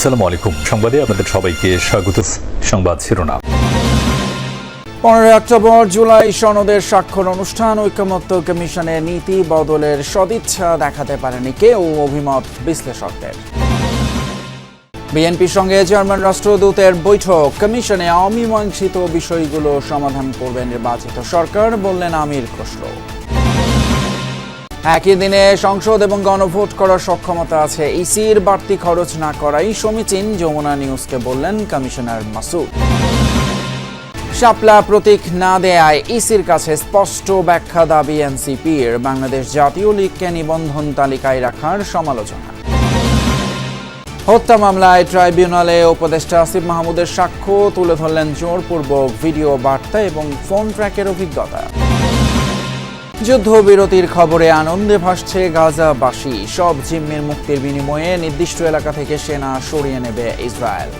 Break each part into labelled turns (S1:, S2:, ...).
S1: আসসালামু আলাইকুম সংবাদে আপনাদের সবাইকে স্বাগত সংবাদ শিরোনাম পনেরোই অক্টোবর জুলাই সনদের স্বাক্ষর অনুষ্ঠান ঐক্যমত্য কমিশনের নীতি বদলের সদিচ্ছা দেখাতে পারেনি কেউ অভিমত বিশ্লেষকদের বিএনপির সঙ্গে জার্মান রাষ্ট্রদূতের বৈঠক কমিশনে অমীমাংসিত বিষয়গুলো সমাধান করবে নির্বাচিত সরকার বললেন আমির খসরু একই দিনে সংসদ এবং গণভোট করার সক্ষমতা আছে ইসির বাড়তি খরচ না করাই সমীচীন যমুনা নিউজকে বললেন কমিশনার মাসুদ শাপলা প্রতীক না দেয়ায় ইসির কাছে স্পষ্ট ব্যাখ্যা দাবি এনসিপির বাংলাদেশ জাতীয় লীগকে নিবন্ধন তালিকায় রাখার সমালোচনা হত্যা মামলায় ট্রাইব্যুনালে উপদেষ্টা আসিফ মাহমুদের সাক্ষ্য তুলে ধরলেন জোরপূর্বক ভিডিও বার্তা এবং ফোন ট্র্যাকের অভিজ্ঞতা যুদ্ধবিরতির খবরে আনন্দে ভাসছে গাজাবাসী সব জিম্মির মুক্তির বিনিময়ে নির্দিষ্ট এলাকা থেকে সেনা সরিয়ে নেবে ইসরায়েল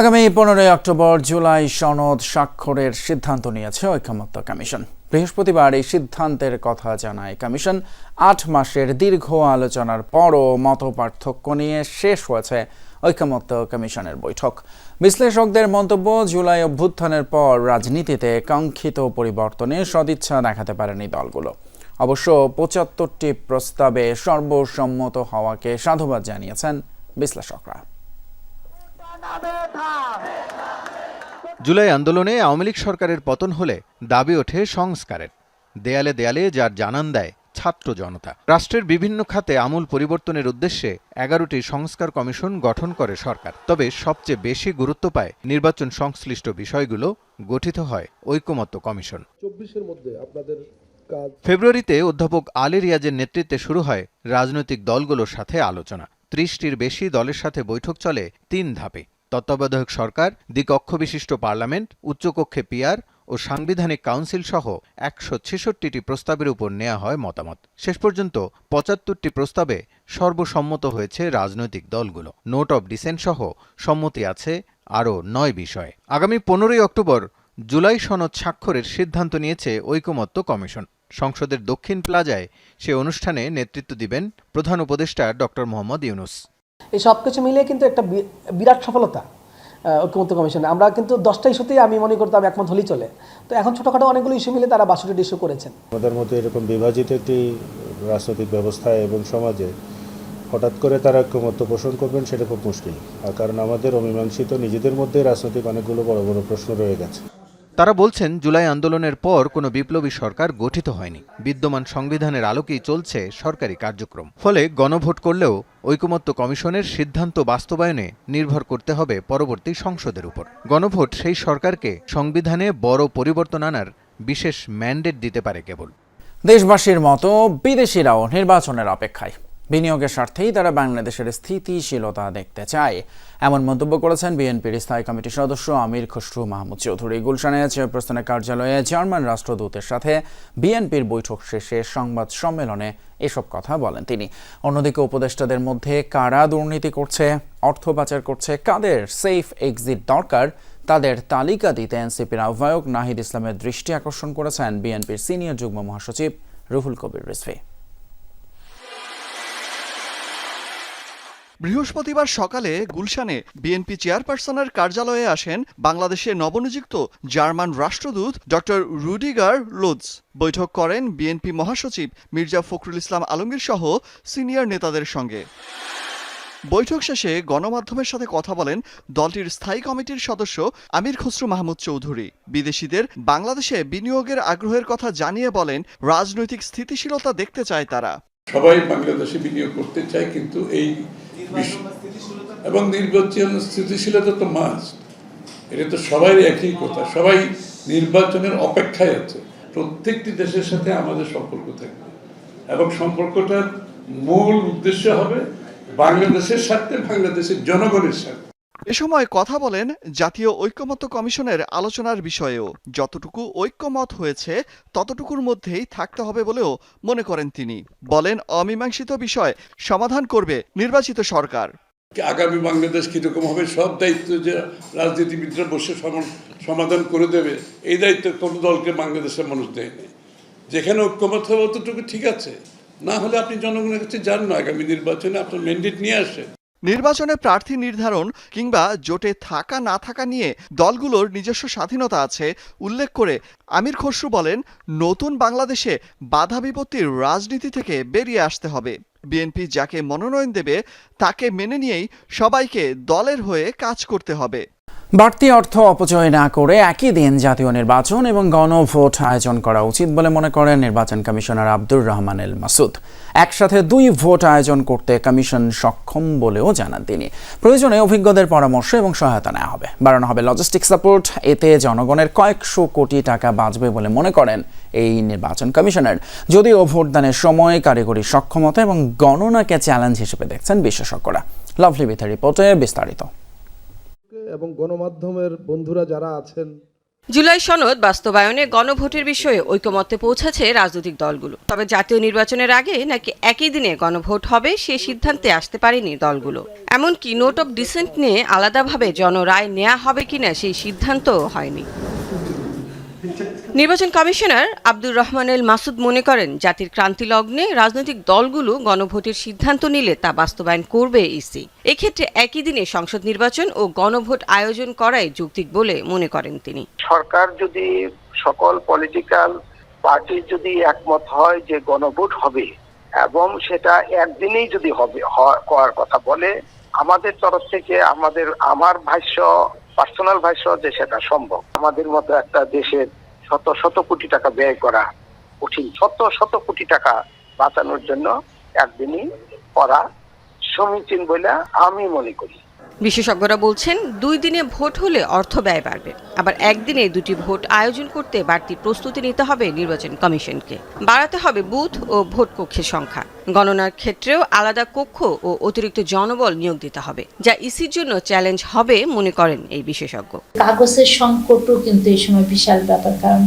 S1: আগামী পনেরোই অক্টোবর জুলাই সনদ স্বাক্ষরের সিদ্ধান্ত নিয়েছে ঐক্যমত্য কমিশন বৃহস্পতিবার এই সিদ্ধান্তের কথা জানায় কমিশন আট মাসের দীর্ঘ আলোচনার পরও মত পার্থক্য নিয়ে শেষ হয়েছে ঐক্যমত্য কমিশনের বৈঠক বিশ্লেষকদের মন্তব্য জুলাই অভ্যুত্থানের পর রাজনীতিতে কাঙ্ক্ষিত পরিবর্তনে সদিচ্ছা দেখাতে পারেনি দলগুলো অবশ্য পঁচাত্তরটি প্রস্তাবে সর্বসম্মত হওয়াকে সাধুবাদ জানিয়েছেন বিশ্লেষকরা জুলাই আন্দোলনে আওয়ামী লীগ সরকারের পতন হলে দাবি ওঠে সংস্কারের দেয়ালে দেয়ালে যার জানান দেয় ছাত্র জনতা রাষ্ট্রের বিভিন্ন খাতে আমূল পরিবর্তনের উদ্দেশ্যে এগারোটি সংস্কার কমিশন গঠন করে সরকার তবে সবচেয়ে বেশি গুরুত্ব পায় নির্বাচন সংশ্লিষ্ট বিষয়গুলো গঠিত হয় ঐকমত্য কমিশন চব্বিশের মধ্যে আপনাদের ফেব্রুয়ারিতে অধ্যাপক আলী রিয়াজের নেতৃত্বে শুরু হয় রাজনৈতিক দলগুলোর সাথে আলোচনা ত্রিশটির বেশি দলের সাথে বৈঠক চলে তিন ধাপে তত্ত্বাবধায়ক সরকার দ্বিকক্ষ বিশিষ্ট পার্লামেন্ট উচ্চকক্ষে পিয়ার ও সাংবিধানিক কাউন্সিল সহ একশো ছেষট্টিটি প্রস্তাবের উপর নেওয়া হয় মতামত শেষ পর্যন্ত পঁচাত্তরটি প্রস্তাবে সর্বসম্মত হয়েছে রাজনৈতিক দলগুলো নোট অব ডিসেন্ট সহ সম্মতি আছে আরও নয় বিষয়ে আগামী পনেরোই অক্টোবর জুলাই সনদ স্বাক্ষরের সিদ্ধান্ত নিয়েছে ঐকমত্য কমিশন সংসদের দক্ষিণ প্লাজায় সে অনুষ্ঠানে নেতৃত্ব দিবেন প্রধান উপদেষ্টা ডক্টর মোহাম্মদ ইউনুস
S2: এই সব কিছু মিলিয়ে কিন্তু একটা বিরাট সফলতা ঐক্যমত্য কমিশন আমরা কিন্তু দশটা ইস্যুতেই আমি মনে করতাম একমত হলেই চলে তো এখন ছোটোখাটো অনেকগুলো ইস্যু মিলে তারা বাষট্টি ইস্যু করেছেন
S3: আমাদের মতো এরকম বিভাজিত একটি রাজনৈতিক ব্যবস্থায় এবং সমাজে হঠাৎ করে তারা ঐক্যমত্য পোষণ করবেন সেটা খুব মুশকিল কারণ আমাদের অমীমাংসিত নিজেদের মধ্যে রাজনৈতিক অনেকগুলো বড় বড় প্রশ্ন রয়ে গেছে
S1: তারা বলছেন জুলাই আন্দোলনের পর কোনো বিপ্লবী সরকার গঠিত হয়নি বিদ্যমান সংবিধানের আলোকেই চলছে সরকারি কার্যক্রম ফলে গণভোট করলেও ঐকমত্য কমিশনের সিদ্ধান্ত বাস্তবায়নে নির্ভর করতে হবে পরবর্তী সংসদের উপর গণভোট সেই সরকারকে সংবিধানে বড় পরিবর্তন আনার বিশেষ ম্যান্ডেট দিতে পারে কেবল দেশবাসীর মতো বিদেশিরাও নির্বাচনের অপেক্ষায় বিনিয়োগের স্বার্থেই তারা বাংলাদেশের স্থিতিশীলতা দেখতে চায় এমন মন্তব্য করেছেন বিএনপির স্থায়ী কমিটির সদস্য আমির খসরু মাহমুদ চৌধুরী গুলশানে চেয়ারপার্সনের কার্যালয়ে জার্মান রাষ্ট্রদূতের সাথে বিএনপির বৈঠক শেষে সংবাদ সম্মেলনে এসব কথা বলেন তিনি অন্যদিকে উপদেষ্টাদের মধ্যে কারা দুর্নীতি করছে অর্থ পাচার করছে কাদের সেফ এক্সিট দরকার তাদের তালিকা দিতে এনসিপির আহ্বায়ক নাহিদ ইসলামের দৃষ্টি আকর্ষণ করেছেন বিএনপির সিনিয়র যুগ্ম মহাসচিব রুহুল কবির রিসফি বৃহস্পতিবার সকালে গুলশানে বিএনপি চেয়ারপারসনের কার্যালয়ে আসেন বাংলাদেশে নবনিযুক্ত জার্মান রাষ্ট্রদূত ডক্টর রুডিগার লোজ বৈঠক করেন বিএনপি মহাসচিব মির্জা ফখরুল ইসলাম আলমগীর সহ সিনিয়র নেতাদের সঙ্গে বৈঠক শেষে গণমাধ্যমের সাথে কথা বলেন দলটির স্থায়ী কমিটির সদস্য আমির খসরু মাহমুদ চৌধুরী বিদেশিদের বাংলাদেশে বিনিয়োগের আগ্রহের কথা জানিয়ে বলেন রাজনৈতিক স্থিতিশীলতা দেখতে চায় তারা
S4: সবাই বাংলাদেশে বিনিয়োগ করতে চায় কিন্তু এই এবং নির্বাচন স্থিতিশীলতা তো মাছ এটা তো সবাই একই কথা সবাই নির্বাচনের অপেক্ষায় আছে প্রত্যেকটি দেশের সাথে আমাদের সম্পর্ক থাকবে এবং সম্পর্কটার মূল উদ্দেশ্য হবে বাংলাদেশের স্বার্থে বাংলাদেশের জনগণের স্বার্থে
S1: এ সময় কথা বলেন জাতীয় ঐক্যমত কমিশনের আলোচনার বিষয়েও যতটুকু ঐক্যমত হয়েছে ততটুকুর মধ্যেই থাকতে হবে বলেও মনে করেন তিনি বলেন অমীমাংসিত বিষয় সমাধান করবে নির্বাচিত সরকার
S4: আগামী বাংলাদেশ কিরকম হবে সব দায়িত্ব যে রাজনীতিবিদরা বসে সমাধান করে দেবে এই দায়িত্ব কোনো দলকে বাংলাদেশের মানুষ দেয়নি যেখানে ঐক্যমত হবে অতটুকু ঠিক আছে না হলে আপনি জনগণের কাছে যান না আগামী নির্বাচনে আপনার ম্যান্ডেট নিয়ে আসেন
S1: নির্বাচনে প্রার্থী নির্ধারণ কিংবা জোটে থাকা না থাকা নিয়ে দলগুলোর নিজস্ব স্বাধীনতা আছে উল্লেখ করে আমির খসরু বলেন নতুন বাংলাদেশে বাধা বিপত্তির রাজনীতি থেকে বেরিয়ে আসতে হবে বিএনপি যাকে মনোনয়ন দেবে তাকে মেনে নিয়েই সবাইকে দলের হয়ে কাজ করতে হবে বাড়তি অর্থ অপচয় না করে একই দিন জাতীয় নির্বাচন এবং গণভোট আয়োজন করা উচিত বলে মনে করেন নির্বাচন কমিশনার আব্দুর রহমান এল মাসুদ একসাথে দুই ভোট আয়োজন করতে কমিশন সক্ষম বলেও জানান তিনি প্রয়োজনে অভিজ্ঞদের পরামর্শ এবং সহায়তা নেওয়া হবে বাড়ানো হবে লজিস্টিক সাপোর্ট এতে জনগণের কয়েকশো কোটি টাকা বাঁচবে বলে মনে করেন এই নির্বাচন কমিশনার যদিও ভোটদানের সময় কারিগরি সক্ষমতা এবং গণনাকে চ্যালেঞ্জ হিসেবে দেখছেন বিশেষজ্ঞরা লাভলি বিথা রিপোর্টে বিস্তারিত এবং গণমাধ্যমের বন্ধুরা যারা আছেন জুলাই সনদ বাস্তবায়নে গণভোটের বিষয়ে ঐকমত্যে পৌঁছেছে রাজনৈতিক দলগুলো তবে জাতীয় নির্বাচনের আগে নাকি একই দিনে গণভোট হবে সে সিদ্ধান্তে আসতে পারেনি দলগুলো এমনকি নোট অফ ডিসেন্ট নিয়ে আলাদাভাবে জনরায় নেওয়া হবে কিনা সেই সিদ্ধান্তও হয়নি নির্বাচন কমিশনার আব্দুর রহমানের মাসুদ মনে করেন জাতির ক্রান্তি লগ্নে রাজনৈতিক দলগুলো গণভোটের সিদ্ধান্ত নিলে তা বাস্তবায়ন করবে ইসি এক্ষেত্রে একই দিনে সংসদ নির্বাচন ও গণভোট আয়োজন করাই যৌক্তিক বলে মনে করেন তিনি
S5: সরকার যদি সকল পলিটিক্যাল পার্টি যদি একমত হয় যে গণভোট হবে এবং সেটা একদিনেই যদি হবে করার কথা বলে আমাদের তরফ থেকে আমাদের আমার ভাষ্য পার্সোনাল ভাইস যে সেটা সম্ভব আমাদের মতো একটা দেশের শত শত কোটি টাকা ব্যয় করা কঠিন শত শত কোটি টাকা বাঁচানোর জন্য একদিনই করা সমীচীন বলে আমি মনে করি
S1: বিশেষজ্ঞরা বলছেন দুই দিনে ভোট হলে অর্থ ব্যয় বাড়বে আবার একদিনে দুটি ভোট আয়োজন করতে বাড়তি প্রস্তুতি নিতে হবে নির্বাচন কমিশনকে বাড়াতে হবে বুথ ও ভোট কক্ষের সংখ্যা গণনার ক্ষেত্রেও আলাদা কক্ষ ও অতিরিক্ত জনবল নিয়োগ দিতে হবে যা ইসির জন্য চ্যালেঞ্জ হবে মনে করেন এই বিশেষজ্ঞ
S6: কাগজের সংকটও কিন্তু এই সময় বিশাল ব্যাপার কারণ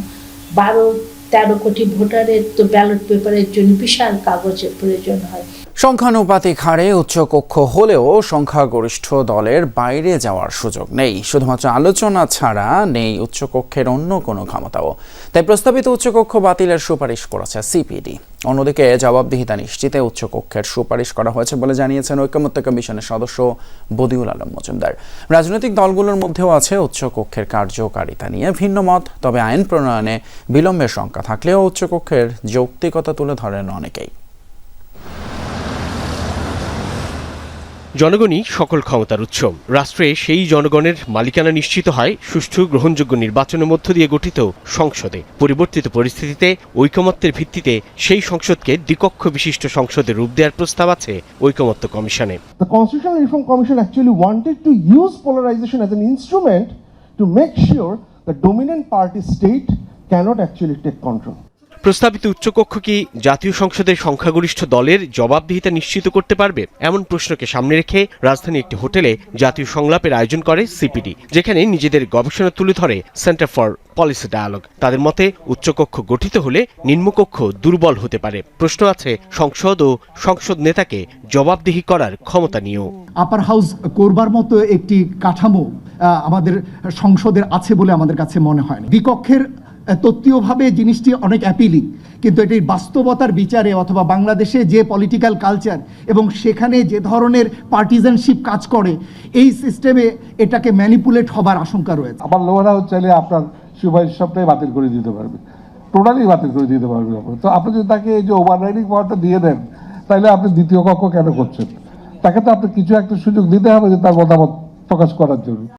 S6: বারো তেরো কোটি ভোটারের তো ব্যালট পেপারের জন্য বিশাল কাগজের প্রয়োজন হয়
S1: সংখ্যানুপাতিক হারে উচ্চকক্ষ হলেও সংখ্যাগরিষ্ঠ দলের বাইরে যাওয়ার সুযোগ নেই শুধুমাত্র আলোচনা ছাড়া নেই উচ্চকক্ষের অন্য কোনো ক্ষমতাও তাই প্রস্তাবিত উচ্চকক্ষ বাতিলের সুপারিশ করেছে সিপিডি অন্যদিকে জবাবদিহিতা নিশ্চিতে উচ্চকক্ষের সুপারিশ করা হয়েছে বলে জানিয়েছেন ঐক্যমত্য কমিশনের সদস্য বদিউল আলম মজুমদার রাজনৈতিক দলগুলোর মধ্যেও আছে উচ্চকক্ষের কার্যকারিতা নিয়ে ভিন্ন মত তবে আইন প্রণয়নে বিলম্বের শঙ্কা থাকলেও উচ্চকক্ষের যৌক্তিকতা তুলে ধরেন অনেকেই জনগণই সকল ক্ষমতার উৎস রাষ্ট্রে সেই জনগণের মালিকানা নিশ্চিত হয় সুষ্ঠু গ্রহণযোগ্য নির্বাচনের মধ্য দিয়ে গঠিত সংসদে পরিবর্তিত পরিস্থিতিতে ঐকমত্যের ভিত্তিতে সেই সংসদকে দ্বিকক্ষ বিশিষ্ট সংসদে রূপ দেওয়ার প্রস্তাব আছে ঐকমত্য কমিশনে
S7: instrument to make sure the dominant party state can't actually take control
S1: প্রস্তাবিত উচ্চকক্ষ কি জাতীয় সংসদের সংখ্যাগরিষ্ঠ দলের জবাবদিহিতা নিশ্চিত করতে পারবে এমন প্রশ্নকে সামনে রেখে রাজধানীর একটি হোটেলে জাতীয় সংলাপের আয়োজন করে সিপিডি যেখানে নিজেদের গবেষণা তুলে ধরে সেন্টার ফর পলিসি ডায়ালগ তাদের মতে উচ্চকক্ষ গঠিত হলে নিম্নকক্ষ দুর্বল হতে পারে প্রশ্ন আছে সংসদ ও সংসদ নেতাকে জবাবদিহি করার ক্ষমতা নিয়েও
S8: আপার হাউস করবার মতো একটি কাঠামো আমাদের সংসদের আছে বলে আমাদের কাছে মনে হয় বিকক্ষের তত্ত্বীয়ভাবে জিনিসটি অনেক অ্যাপিলিং কিন্তু এটির বাস্তবতার বিচারে অথবা বাংলাদেশে যে পলিটিক্যাল কালচার এবং সেখানে যে ধরনের পার্টিজানশিপ কাজ করে এই সিস্টেমে এটাকে ম্যানিপুলেট হবার আশঙ্কা রয়েছে
S9: আমার লোহরা চাইলে আপনার সুপারিশ সবটাই বাতিল করে দিতে পারবে টোটালি বাতিল করে দিতে পারবে তো আপনি যদি তাকে এই যে ওভার রাইডিং পাওয়ারটা দিয়ে দেন তাহলে আপনি দ্বিতীয় কক্ষ কেন করছেন তাকে তো আপনি কিছু একটা সুযোগ দিতে হবে যে তার মতামত প্রকাশ করার জন্য